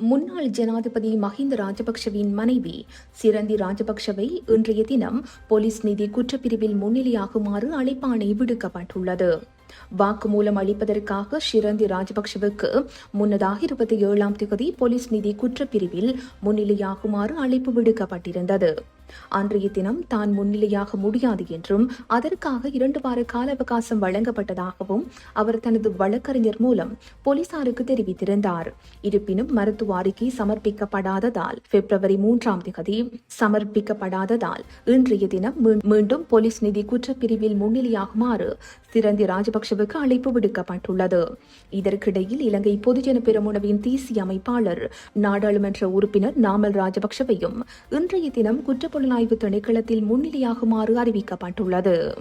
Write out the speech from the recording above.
முன்னாள் ஜனாதிபதி மஹிந்த ராஜபக்ஷவின் மனைவி சிரந்தி ராஜபக்ஷவை இன்றைய தினம் போலீஸ் நிதி குற்றப்பிரிவில் முன்னிலையாகுமாறு அழைப்பாணை விடுக்கப்பட்டுள்ளது. வாக்குமூலம் அளிப்பதற்காக ஷிரந்தி ராஜபக்ஷவுக்கு முன்னதாக இருபத்தி ஏழாம் தேதி போலீஸ் நிதி குற்றப்பிரிவில் முன்னிலையாகுமாறு அழைப்பு விடுக்கப்பட்டிருந்தது. அன்றைய தினம் தான் முன்னிலையாக முடியாது என்றும் அதற்காக இரண்டு வார கால அவகாசம் வழங்கப்பட்டதாகவும் அவர் தனது வழக்கறிஞர் மூலம் போலீசாருக்கு தெரிவித்திருந்தார். இருப்பினும் மருத்துவ அறிக்கை சமர்ப்பிக்கப்படாததால் பிப்ரவரி மூன்றாம் தேதி சமர்ப்பிக்கப்படாததால் இன்றைய தினம் மீண்டும் போலீஸ் நிதி குற்றப்பிரிவில் முன்னிலையாகுமாறு சிரந்தி ராஜபக்சவுக்கு அழைப்பு விடுக்கப்பட்டுள்ளது. இதற்கிடையில் இலங்கை பொதுஜன பெரமுனவின் தேசிய அமைப்பாளர் நாடாளுமன்ற உறுப்பினர் நாமல் ராஜபக்சவையும் இன்றைய தினம் குற்றப்ப புலனாய்வு திணைக்களத்தில் முன்னிலையாகுமாறு அறிவிக்கப்பட்டுள்ளது.